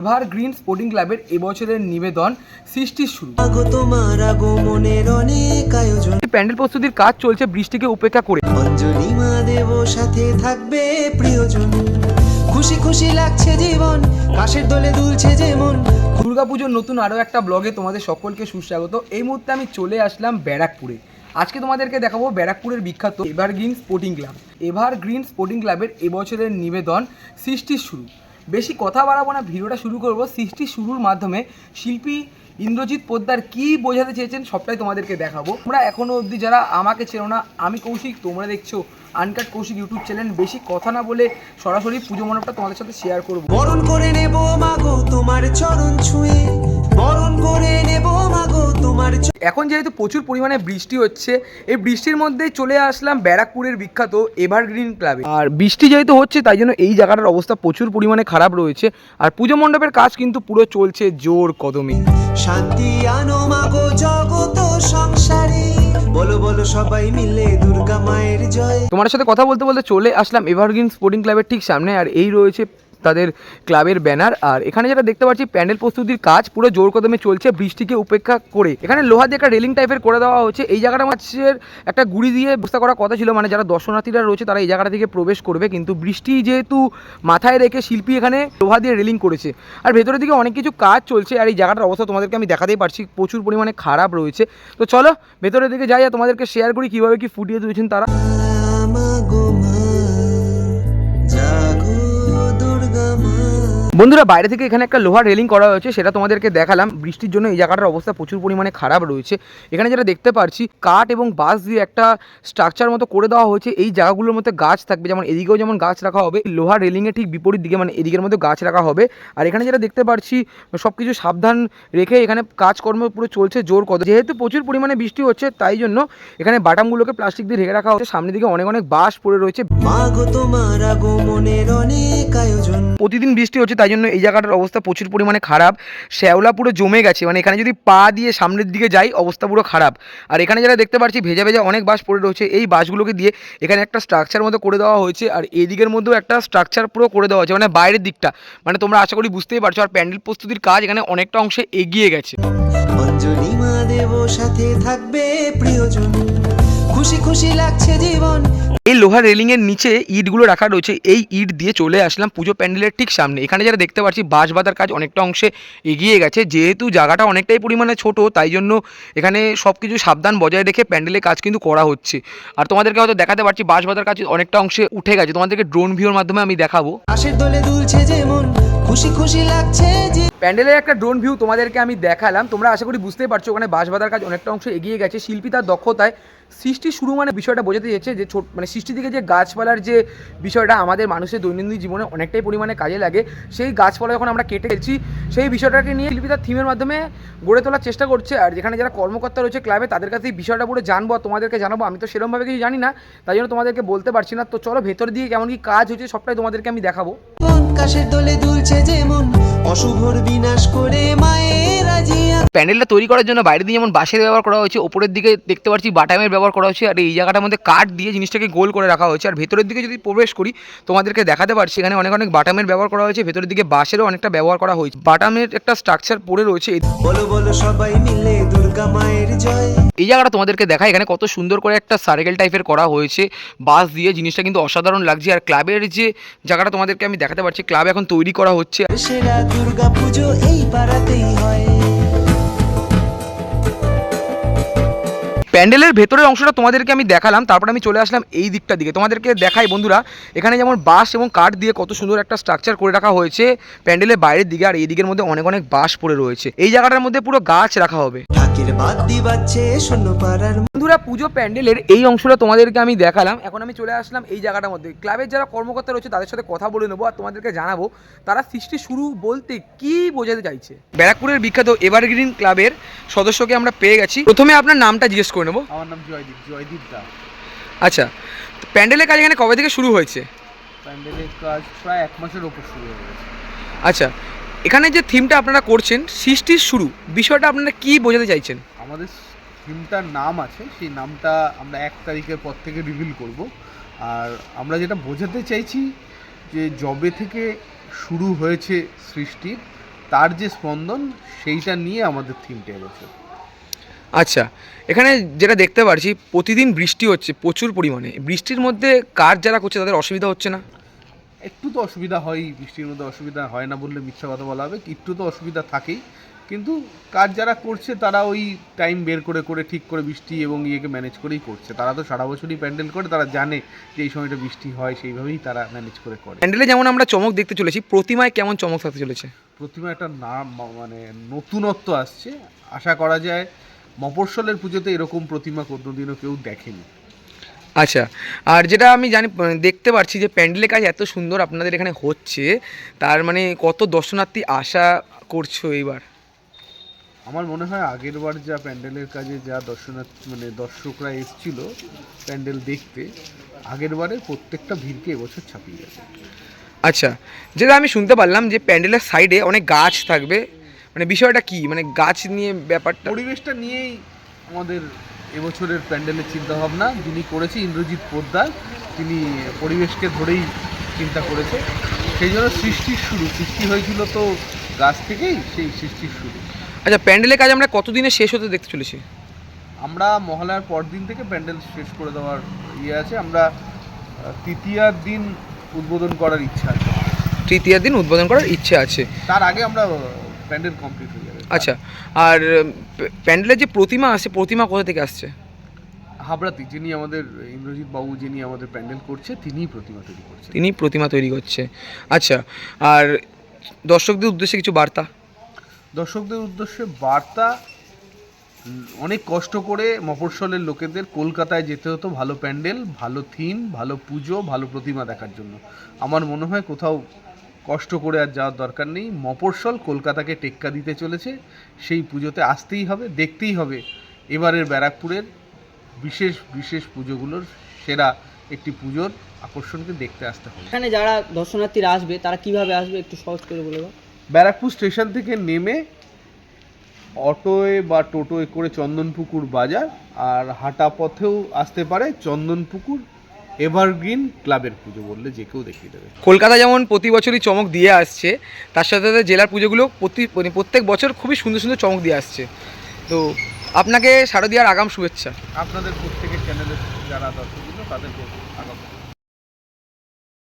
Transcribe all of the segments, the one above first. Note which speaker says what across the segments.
Speaker 1: Ever green sporting ক্লাবের এবছরের নিবেদন সৃষ্টির শুরু।
Speaker 2: আগো তোমার আগমনের অনেক আয়োজন।
Speaker 1: প্যান্ডেল প্রস্তুতির কাজ চলছে বৃষ্টিকে উপেক্ষা করে।
Speaker 2: দেব সাথে থাকবে প্রিয়জন। খুশি খুশি লাগছে জীবন কাশের দোলে দুলছে যেমন।
Speaker 1: দুর্গাপুজোর নতুন আরও একটা ব্লগে তোমাদের সকলকে সুস্বাগত। এই মুহূর্তে আমি চলে আসলাম ব্যারাকপুরে। আজকে তোমাদেরকে দেখাবো ব্যারাকপুরের বিখ্যাত Evergreen Sporting club. Evergreen sporting ক্লাবের এবছরের নিবেদন সৃষ্টির শুরু। বেশি কথা বাড়াবো না, ভিডিওটা শুরু করব সৃষ্টি শুরুর মাধ্যমে। শিল্পী ইন্দ্রজিৎ পোদ্দার কি বোঝাতে চেয়েছেন সবটাই তোমাদেরকে দেখাবো। তোমরা এখনও অবধি যারা আমাকে চেনো না, আমি কৌশিক, তোমরা দেখছ আনকাট কৌশিক ইউটিউব চ্যানেল বেশি কথা না বলে সরাসরি পুজো মণ্ডপটা তোমাদের সাথে শেয়ার করব।
Speaker 2: বরণ করে নেব মাগো তোমার চরণ ছুঁয়ে। বরণ করে নেব মাগো তোমার
Speaker 1: এখন যেহেতু প্রচুর পরিমাণে বৃষ্টি হচ্ছে এই বৃষ্টির মধ্যেই চলে আসলাম ব্যারাকপুরের বিখ্যাত এভারগ্রিন ক্লাবে। আর বৃষ্টি যেহেতু হচ্ছে তাই জন্য এই জায়গাটার অবস্থা প্রচুর পরিমাণে খারাপ রয়েছে। আর পুজো মণ্ডপের কাজ কিন্তু পুরো চলছে জোর কদমে।
Speaker 2: শান্তি আনো মাগো জগত সংসারে বলো বলো সবাই মিলে দুর্গা মায়ের জয়।
Speaker 1: তোমার সাথে কথা বলতে বলতে চলে আসলাম এভারগ্রিন স্পোর্টিং ক্লাবের ঠিক সামনে আর এই রয়েছে তাদের ক্লাবের ব্যানার। আর এখানে যেটা দেখতে পাচ্ছি, প্যান্ডেল প্রস্তুতির কাজ পুরো জোর কদমে চলছে, বৃষ্টিকে উপেক্ষা করে। এখানে লোহা দিয়ে একটা রেলিং টাইপের করে দেওয়া হচ্ছে এই জায়গাটা মাছের একটা গুড়ি দিয়ে ব্যবস্থা করার কথা ছিল মানে যারা দর্শনার্থীরা রয়েছে তারা এই জায়গাটা থেকে প্রবেশ করবে। কিন্তু বৃষ্টি যেহেতু মাথায় রেখে শিল্পী এখানে লোহা দিয়ে রেলিং করেছে। আর ভেতরের দিকে অনেক কিছু কাজ চলছে, আর এই জায়গাটার অবস্থা তোমাদেরকে আমি দেখাতেই পারছি। প্রচুর পরিমাণে খারাপ রয়েছে। তো চলো, ভেতরের দিকে যাই, আর তোমাদেরকে শেয়ার করি কীভাবে কি ফুটিয়ে তুলেছেন তারা। বন্ধুরা বাইরে থেকে এখানে একটা লোহার রেলিং করা হয়েছে সেটা তোমাদেরকে দেখালাম। বৃষ্টির জন্য এই জায়গাটার অবস্থা প্রচুর পরিমাণে খারাপ রয়েছে। এখানে যেটা দেখতে পাচ্ছি কাঠ এবং বাঁশ দিয়ে একটা স্ট্রাকচার মতো করে দেওয়া হয়েছে। এই জায়গাগুলোর মধ্যে গাছ থাকবে যেমন এদিকেও যেমন গাছ রাখা হবে লোহার রেলিংয়ের ঠিক বিপরীত দিকে মানে এদিকের মধ্যে গাছ রাখা হবে। আর এখানে যেটা দেখতে পাচ্ছি সব কিছু সাবধান রেখে এখানে কাজকর্ম পুরো চলছে জোর কত যেহেতু প্রচুর পরিমাণে বৃষ্টি হচ্ছে তাই জন্য এখানে বাটামগুলোকে প্লাস্টিক দিয়ে ঢেকে রাখা হচ্ছে সামনের দিকে অনেক অনেক বাঁশ পড়ে রয়েছে। প্রতিদিন বৃষ্টি হচ্ছে তাই জন্য এই জায়গাটার অবস্থা প্রচুর পরিমাণে খারাপ। শ্যাওলা পুরো জমে গেছে মানে এখানে যদি পা দিয়ে সামনের দিকে যাই, অবস্থা পুরো খারাপ। আর এখানে যারা দেখতে পাচ্ছি, ভেজা ভেজা অনেক বাস পড়ে রয়েছে। এই বাসগুলোকে দিয়ে এখানে একটা স্ট্রাকচার মতো করে দেওয়া হয়েছে। আর এই দিকের মধ্যেও একটা স্ট্রাকচার পুরো করে দেওয়া হয়েছে মানে বাইরের দিকটা। মানে তোমরা আশা করি বুঝতেই পারছ, আর প্যান্ডেল প্রস্তুতির কাজ এখানে অনেকটা অংশে এগিয়ে গেছে।
Speaker 2: অঞ্জলি মা দেব সাথে থাকবে প্রিয়জন। খুশি খুশি লাগছে জীবন।
Speaker 1: এই লোহার রেলিং এর নিচে ইটগুলো রাখা রয়েছে। এই ইট দিয়ে চলে আসলাম পুজো প্যান্ডেলের ঠিক সামনে। এখানে যারা দেখতে পাচ্ছি বাঁশ বাঁধার কাজ অনেকটা অংশে এগিয়ে গেছে। যেহেতু জায়গাটা অনেকটাই পরিমাণে ছোট তাই জন্য এখানে সব কিছু সাবধান বজায় রেখে প্যান্ডেলের কাজ কিন্তু করা হচ্ছে। আর তোমাদেরকে হয়তো দেখাতে পারছি বাঁশ বাঁধার কাজ অনেকটা অংশে উঠে গেছে। তোমাদেরকে ড্রোন ভিউর মাধ্যমে আমি দেখাবো।
Speaker 2: আশের দোলে দুলছে যেমন খুশি খুশি লাগছে যে
Speaker 1: প্যান্ডেলের একটা ড্রোন ভিউ তোমাদেরকে আমি দেখালাম। তোমরা আশা করি বুঝতেই পারছ ওখানে বাঁশ বাঁধার কাজ অনেকটা অংশ এগিয়ে গেছে। শিল্পী তার দক্ষতায় সৃষ্টি শুরু মানে বিষয়টা বোঝাতে যাচ্ছে যে ছোট মানে সৃষ্টি থেকে যে গাছপালার যে বিষয়টা আমাদের মানুষের দৈনন্দিন জীবনে অনেকটাই পরিমাণে কাজে লাগে, সেই গাছপালা যখন আমরা কেটে গেছি সেই বিষয়টাকে নিয়ে শিল্পী তার থিমের মাধ্যমে গড়ে তোলার চেষ্টা করছে। আর যেখানে যারা কর্মকর্তা রয়েছে ক্লাবে তাদের কাছে এই বিষয়টা পুরো জানব তোমাদেরকে জানাব। আমি তো সেরকমভাবে কিছু জানি না, তাই জন্য তোমাদেরকে বলতে পারছি না। তো চলো ভেতর দিয়ে কেমন কি কাজ হচ্ছে, সবটাই তোমাদেরকে আমি দেখাবো।
Speaker 2: জীবন কাশের দোলে দুলছে যেমন অশুভর বিনাশ করে মায়ের আজিয়া
Speaker 1: প্যান্ডেলটা তৈরি করার জন্য বাইরে দিয়ে যেমন বাঁশের ব্যবহার করা হয়েছে ওপরের দিকে দেখতে পাচ্ছি বাটামের ব্যবহার করা হয়েছে আর এই জায়গাটার মধ্যে কাঠ দিয়ে জিনিসটাকে গোল করে রাখা হয়েছে। আর ভেতরের দিকে যদি প্রবেশ করি তোমাদেরকে দেখাতে পারছি এখানে অনেক অনেক বাটামের ব্যবহার করা হয়েছে ভেতরের দিকে বাঁশেরও অনেকটা ব্যবহার করা হয়েছে। বাটামের একটা স্ট্রাকচার পড়ে রয়েছে।
Speaker 2: বলো বলো সবাই মিলে দুর্গা মায়ের জয়।
Speaker 1: এই জায়গাটা তোমাদেরকে দেখা এখানে কত সুন্দর করে একটা সার্কেল টাইপের করা হয়েছে। বাস দিয়ে জিনিসটা কিন্তু অসাধারণ লাগছে। আর ক্লাবের যে জায়গাটা তোমাদেরকে আমি দেখাতে পারছি ক্লাব এখন তৈরি করা হচ্ছে।
Speaker 2: সেরা দুর্গা পুজো এই পাড়াতেই হয়।
Speaker 1: প্যান্ডেলের ভেতরের অংশটা তোমাদেরকে আমি দেখালাম তারপর আমি চলে আসলাম এই দিকটা দিকে। তোমাদেরকে দেখাই বন্ধুরা এখানে যেমন বাঁশ এবং কাঠ দিয়ে কত সুন্দর একটা স্ট্রাকচার করে রাখা হয়েছে প্যান্ডেলের বাইরের দিকে। আর এই দিকের মধ্যে অনেক অনেক বাঁশ পড়ে রয়েছে। এই জায়গাটার মধ্যে পুরো গাছ রাখা হবে।
Speaker 2: বাদ দিবাচ্ছে শূন্য পাড়ার
Speaker 1: বন্ধুরা পুজো প্যান্ডেলের এই অংশটা তোমাদেরকে আমি দেখালাম। এখন আমি চলে আসলাম এই জায়গাটার মধ্যে। ক্লাবের যারা কর্মকর্তা রয়েছে তাদের সাথে কথা বলে নেব আর তোমাদেরকে জানাব তারা সৃষ্টি শুরু বলতে কি বোঝাতে চাইছে। ব্যারাকপুরের বিখ্যাত এভারগ্রিন ক্লাবের সদস্যকে আমরা পেয়ে গেছি। প্রথমে আপনার নামটা জিজ্ঞেস করে নেব।
Speaker 3: আমার নাম জয়দীপ জয়দীপ দা।
Speaker 1: আচ্ছা প্যান্ডেলের কাজ এখানে কবে থেকে শুরু হয়েছে?
Speaker 3: প্যান্ডেলের কাজ প্রায় এক মাসের ওপর শুরু হয়ে গেছে।
Speaker 1: আচ্ছা এখানে যে থিমটা আপনারা করছেন সৃষ্টির শুরু বিষয়টা আপনারা কি বোঝাতে চাইছেন?
Speaker 3: আমাদের থিমটার নাম আছে সেই নামটা আমরা এক তারিখের পর থেকে রিভিল করব। আর আমরা যেটা বোঝাতে চাইছি যে জবে থেকে শুরু হয়েছে সৃষ্টির তার যে স্পন্দন সেইটা নিয়ে আমাদের থিমটা এবছর।
Speaker 1: আচ্ছা এখানে যেটা দেখতে পারছি প্রতিদিন বৃষ্টি হচ্ছে প্রচুর পরিমাণে। বৃষ্টির মধ্যে কাজ যারা করছে তাদের অসুবিধা হচ্ছে না?
Speaker 3: একটু তো অসুবিধা হয়ই বৃষ্টির মধ্যে অসুবিধা হয় না বললে মিথ্যা কথা বলা হবে একটু তো অসুবিধা থাকেই। কিন্তু কাজ যারা করছে তারা ওই টাইম বের করে করে ঠিক করে বৃষ্টি এবং ইয়েকে ম্যানেজ করেই করছে। তারা তো সারা বছরই প্যান্ডেল করে তারা জানে যে এই সময়টা বৃষ্টি হয় সেইভাবেই তারা ম্যানেজ করে করে।
Speaker 1: প্যান্ডেলে যেমন আমরা চমক দেখতে চলেছি প্রতিমায় কেমন চমক থাকতে চলেছে?
Speaker 3: প্রতিমা একটা নাম মানে নতুনত্ব আসছে। আশা করা যায় মফস্বলের পুজোতে এরকম প্রতিমা কোনোদিনও কেউ দেখেনি।
Speaker 1: আচ্ছা আর যেটা আমি জানি দেখতে পাচ্ছি যে প্যান্ডেলের কাজ এত সুন্দর আপনাদের এখানে হচ্ছে তার মানে কত দর্শনার্থী আশা করছ এইবার?
Speaker 3: আমার মনে হয় আগের বার যা প্যান্ডেলের কাজে যা দর্শনার্থী মানে দর্শকরা এসছিল প্যান্ডেল দেখতে আগের বারে প্রত্যেকটা ভিড়কে এবছর ছাপিয়ে গেছে।
Speaker 1: আচ্ছা যেটা আমি শুনতে পারলাম যে প্যান্ডেলের সাইডে অনেক গাছ থাকবে মানে বিষয়টা কি? মানে গাছ নিয়ে ব্যাপারটা?
Speaker 3: পরিবেশটা নিয়েই আমাদের এবছরের প্যান্ডেলের চিন্তাভাবনা যিনি করেছে ইন্দ্রজিৎ পোদ্দার তিনি পরিবেশকে ধরেই চিন্তা করেছে সেই জন্য সৃষ্টির শুরু সৃষ্টি হয়েছিল তো গাছ থেকেই সেই সৃষ্টির শুরু।
Speaker 1: আচ্ছা প্যান্ডেলের কাজ আমরা কতদিনে শেষ হতে দেখতে চলেছি?
Speaker 3: আমরা মহালয়ার পর দিন থেকে প্যান্ডেল শেষ করে দেওয়ার ইয়ে আছে। আমরা তৃতীয়ার দিন উদ্বোধন করার ইচ্ছা আছে।
Speaker 1: তৃতীয় দিন উদ্বোধন করার ইচ্ছে আছে।
Speaker 3: তার আগে আমরা প্যান্ডেল কমপ্লিট হয়ে যাবে।
Speaker 1: আচ্ছা আর প্যা- প্যান্ডেলের যে প্রতিমা আছে প্রতিমা কোথা থেকে আসছে?
Speaker 3: হাবড়াতি যিনি আমাদের ইন্দ্রজিৎ বাবু যিনি আমাদের প্যান্ডেল করছে তিনিই প্রতিমা তৈরি করছে।
Speaker 1: তিনি প্রতিমা তৈরি করছে। আচ্ছা আর দর্শকদের উদ্দেশ্যে কিছু বার্তা?
Speaker 3: দর্শকদের উদ্দেশ্যে বার্তা অনেক কষ্ট করে মফস্বলের লোকেদের কলকাতায় যেতে হতো ভালো প্যান্ডেল ভালো থিম ভালো পুজো ভালো প্রতিমা দেখার জন্য। আমার মনে হয় কোথাও কষ্ট করে আর যাওয়ার দরকার নেই। মফস্বল কলকাতাকে টেক্কা দিতে চলেছে। সেই পুজোতে আসতেই হবে দেখতেই হবে। এবারের ব্যারাকপুরের বিশেষ বিশেষ পুজোগুলোর সেরা একটি পুজোর আকর্ষণকে দেখতে আসতে হবে।
Speaker 4: এখানে যারা দর্শনার্থীরা আসবে তারা কীভাবে আসবে একটু সহজ করে বলে
Speaker 3: ব্যারাকপুর স্টেশন থেকে নেমে অটোয় বা টোটোয় করে চন্দনপুকুর বাজার আর হাঁটা পথেও আসতে পারে চন্দনপুকুর এভারগ্রিন ক্লাবের পুজো বললে যে কেউ দেখিয়ে দেবে।
Speaker 1: কলকাতা যেমন প্রতি বছরই চমক দিয়ে আসছে তার সাথে সাথে জেলার পুজোগুলো প্রতি মানে প্রত্যেক বছর খুবই সুন্দর সুন্দর চমক দিয়ে আসছে। তো আপনাকে শারদীয়ার আগাম শুভেচ্ছা।
Speaker 3: আপনাদের প্রত্যেকের চ্যানেলের যারা দর্শক তাদেরকে আগাম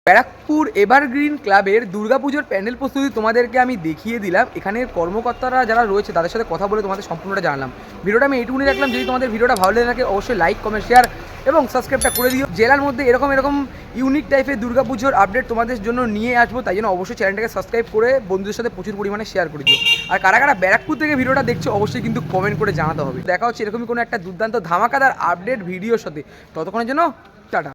Speaker 1: ব্যারাকপুর এভারগ্রিন ক্লাবের দুর্গাপুজোর প্যান্ডেল প্রস্তুতি তোমাদেরকে আমি দেখিয়ে দিলাম। এখানের কর্মকর্তারা যারা রয়েছে, তাদের সাথে কথা বলে তোমাদের সম্পূর্ণটা জানলাম। ভিডিওটা আমি এইটুকুনি রাখলাম। যদি তোমাদের ভিডিওটা ভালো লেগে থাকে, অবশ্যই লাইক কমেন্ট শেয়ার এবং সাবস্ক্রাইবটা করে দিও। জেলার মধ্যে এরকম এরকম ইউনিক টাইপের দুর্গাপুজোর আপডেট তোমাদের জন্য নিয়ে আসব। তাই জন্য অবশ্যই চ্যানেলটাকে সাবস্ক্রাইব করে বন্ধুদের সাথে প্রচুর পরিমাণে শেয়ার করে দিও। আর কারা কারা ব্যারাকপুর থেকে ভিডিওটা দেখছ, অবশ্যই কিন্তু কমেন্ট করে জানাতে হবে। দেখা হচ্ছে এরকমই কোনো একটা দুর্দান্ত ধামাকাদার আপডেট ভিডিওর সাথে। ততক্ষণের জন্য, টাটা।